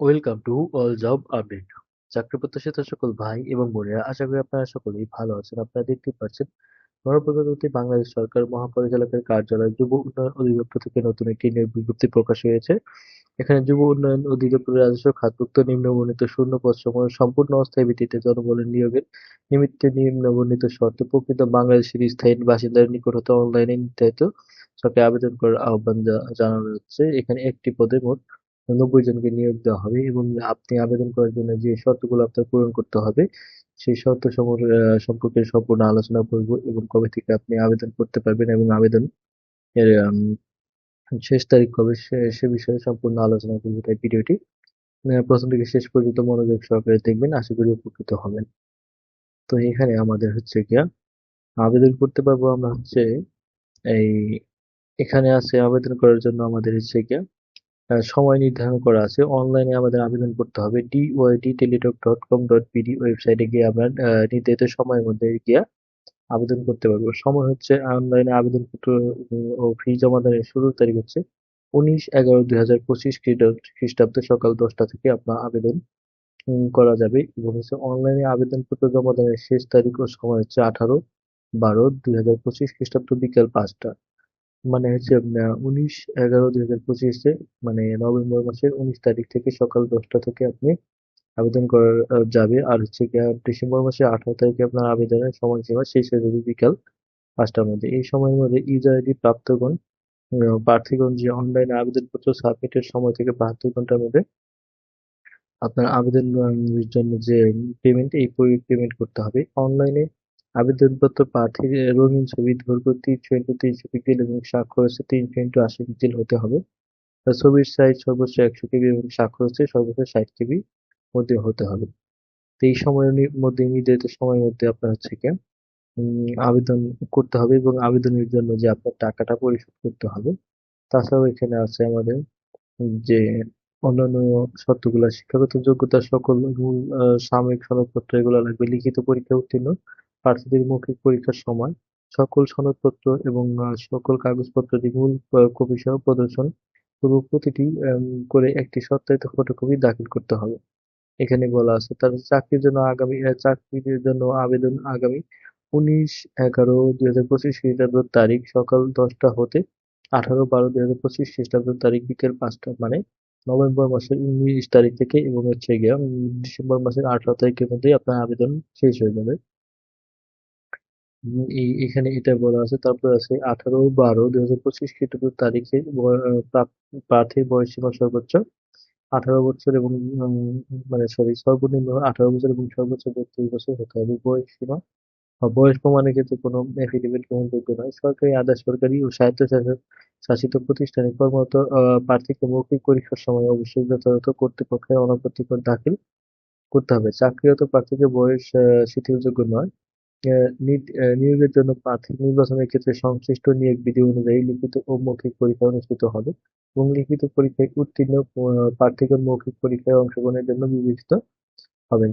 Welcome to all job update চাকরি প্রত্যাশিত সকল ভাই এবং বোনেরা, আশা করি আপনারা সকলেই ভালো আছেন। আপনারা দেখতে পাচ্ছেন গণপ্রজাতন্ত্রী বাংলাদেশ সরকার মহাপরিচালকের কার্যালয় যুব উন্নয়ন অধিদপ্তর থেকে নতুন একটি বিজ্ঞপ্তি প্রকাশ হয়েছে। এখানে যুব উন্নয়ন অধিদপ্তরের রাজস্ব খাতভুক্ত নিম্নবর্ণিত শূন্য পদ সমূহ সম্পূর্ণ অস্থায়ী ভিত্তিতে জনবলের নিয়োগের নিমিত্তে নিম্নবর্ণিত শর্তে প্রকৃত বাংলাদেশের স্থায়ী বাসিন্দার নিকট হতে অনলাইনে নির্ধারিত সরকারি আবেদন করার আহ্বান জানানো হচ্ছে। এখানে একটি পদে মোট নব্বই জনকে নিয়োগ দেওয়া হবে এবং আপনি আবেদন করার জন্য যে শর্তগুলো আপনার পূরণ করতে হবে, সেই শর্ত সম্পর্কে সম্পূর্ণ আলোচনা করব এবং কবে থেকে আপনি আবেদন করতে পারবেন এবং আবেদন এর শেষ তারিখ কবে সে বিষয়ে সম্পূর্ণ আলোচনা করব তাই ভিডিওটি প্রথম থেকে শেষ পর্যন্ত মনোযোগ সহকারে দেখবেন, আশা করি উপকৃত হবেন। তো এখানে আমাদের হচ্ছে গিয়া, আবেদন করতে পারব আমরা হচ্ছে, এই, এখানে আছে আবেদন করার জন্য আমাদের হচ্ছে গিয়া সময় নির্ধারণ করা আছে। অনলাইনে আমাদের আবেদন করতে হবে। DYD Teletalk dot com dot BD ওয়েবসাইটে গিয়ে আমরা নির্ধারিত সময়ের মধ্যে গিয়ে আবেদন করতে পারব। সময় হচ্ছে অনলাইনে আবেদনপত্র, ও ফি জমা দানের শুরুর তারিখ হচ্ছে উনিশ এগারো দুই হাজার পঁচিশ খ্রিস্টাব্দ সকাল দশটা থেকে আপনার আবেদন করা যাবে। এবং হচ্ছে অনলাইনে আবেদনপত্র জমা দানের শেষ তারিখ ও সময় হচ্ছে আঠারো বারো দুই হাজার পঁচিশ খ্রিস্টাব্দ বিকেল পাঁচটা। মানে হচ্ছে উনিশ এগারো দুই হাজার পঁচিশে মানে নভেম্বর মাসের উনিশ তারিখ থেকে সকাল দশটা থেকে আপনি আবেদন করা যাবে। আর হচ্ছে ডিসেম্বর মাসের আঠারো তারিখে আপনার আবেদনের সময়সীমা শেষ হয়ে যাবে বিকাল পাঁচটার মধ্যে। এই সময়ের মধ্যে ইউজার আইডি প্রাপ্তগণ প্রার্থীগণ যে অনলাইনে আবেদনপত্র সাবমিটের সময় থেকে বাহাত্তর ঘণ্টার মধ্যে আপনার আবেদনের জন্য যে পেমেন্ট এই পেমেন্ট করতে হবে। অনলাইনে আবেদনপত্র প্রার্থীর রঙিন ছবি, দৈর্ঘ্য তিনশো ইন্টু তিনশো এবং স্বাক্ষর হচ্ছে তিনশো ইন্টু আশি পিক্সেল হতে হবে। ছবির সাইজ সর্বোচ্চ একশো কেবি এবং স্বাক্ষর হচ্ছে সর্বোচ্চ ষাট কেবি মধ্যে হতে হবে। তো এই সময়ের মধ্যে নির্ধারিত সময়ের মধ্যে আপনার হচ্ছে কি আবেদন করতে হবে এবং আবেদনের জন্য যে আপনার টাকাটা পরিশোধ করতে হবে। তাছাড়াও এখানে আছে আমাদের যে অন্যান্য শর্তগুলো, শিক্ষাগত যোগ্যতা সকল সাময়িক সনদপত্র এগুলো লাগবে, লিখিত পরীক্ষা উত্তীর্ণ। প্রার্থীদের মৌখিক পরীক্ষার সময় সকল সনদপত্র এবং সকল কাগজপত্রটি মূল কপি সহ প্রদর্শন পূর্ব প্রতিটি করে একটি সত্যায়িত ফটোকপি দাখিল করতে হবে। এখানে বলা আছে তারপর চাকরির জন্য আগামী চাকরির জন্য আবেদন আগামী উনিশ এগারো দুই হাজার পঁচিশ খ্রিস্টাব্দ তারিখ সকাল দশটা হতে আঠারো বারো দুই হাজার পঁচিশ খ্রিস্টাব্দ তারিখ বিকেল পাঁচটা মানে নভেম্বর মাসের উনিশ তারিখ থেকে এবং হচ্ছে গিয়া ডিসেম্বর মাসের আঠারো তারিখের মধ্যে আপনার আবেদন শেষ হয়ে যাবে। এখানে এটা বলা আছে, তারপর আছে আঠারো বারো দুই হাজার পঁচিশ খ্রিস্টাব্দ তারিখে প্রার্থীর বয়সসীমা সর্বোচ্চ। আঠারো বছর এবং মানে সরি সর্বনিম্ন আঠারো বছর এবং সর্বোচ্চ বত্রিশ বছর হতে হবে বয়স সীমা বয়স প্রমাণের ক্ষেত্রে কোনো এফিডেভিট গ্রহণযোগ্য নয়। সরকারি আধা সরকারি ও স্বায়ত্তশাসিত, শাসিত প্রতিষ্ঠানে কর্মরত প্রার্থীকে মৌখিক পরীক্ষার সময় অবশ্যই যথাযথ কর্তৃপক্ষের অনপত্তিকর দাখিল করতে হবে। চাকরিরত প্রার্থীকে বয়স শিথিলযোগ্য নয়। নিয়োগের জন্য প্রার্থী নির্বাচনের ক্ষেত্রে সংশ্লিষ্ট নিয়োগ বিধি অনুযায়ী লিখিত ও মৌখিক পরীক্ষা অনুষ্ঠিত হবে এবং লিখিত পরীক্ষায় উত্তীর্ণ প্রার্থীগণ মৌখিক পরীক্ষায় অংশগ্রহণের জন্য বিবেচিত হবেন।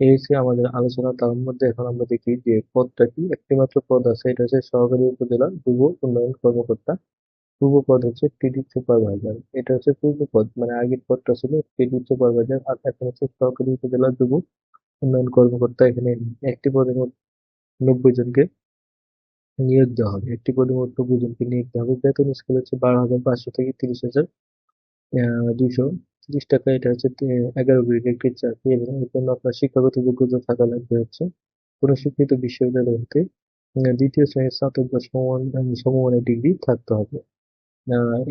এই হচ্ছে আমাদের আলোচনা। তার মধ্যে এখন আমরা দেখি যে পদটা কি। একটি মাত্র পদ আছে। এটা হচ্ছে সহকারী উপজেলা যুব উন্নয়ন কর্মকর্তা। পূর্ব পদ হচ্ছে ক্রেডিট সুপারভাইজার। এটা হচ্ছে পূর্ব পদ। মানে আগের পদটা ছিল ক্রেডিট সুপারভাইজার আর এখন হচ্ছে সহকারী উপজেলা যুব উন্নয়ন কর্মকর্তা। এখানে একটি পদের মধ্যে নব্বই জনকে নিয়োগ দেওয়া হবে। একটি পদে মোট নব্বই জনকে নিয়োগ দেওয়া হবে। বেতন স্কেল হচ্ছে বারো হাজার পাঁচশো থেকে তিরিশ হাজার দুইশো তিরিশ টাকা। এটা হচ্ছে এগারো গ্রেড একটি চাকরি এবং এর জন্য আপনার শিক্ষাগত যোগ্যতা থাকা লাগবে হচ্ছে কোনো স্বীকৃত বিশ্ববিদ্যালয় হতে দ্বিতীয় শ্রেণির স্নাতক বা সমমানের ডিগ্রি থাকতে হবে।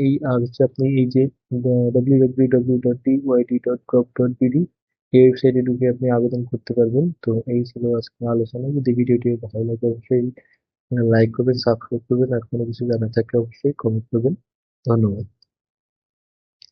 এই আর হচ্ছে আপনি এই যে W W W dot DYD dot gov dot BD এই ওয়েবসাইটে ঢুকে আপনি আবেদন করতে পারবেন। তো এই ছিল আজকের আলোচনা। যদি ভিডিওটি ভালো লাগে, অবশ্যই লাইক করবেন সাবস্ক্রাইব করবেন। আর কোনো কিছু জানার থাকলে অবশ্যই কমেন্ট করবেন। ধন্যবাদ।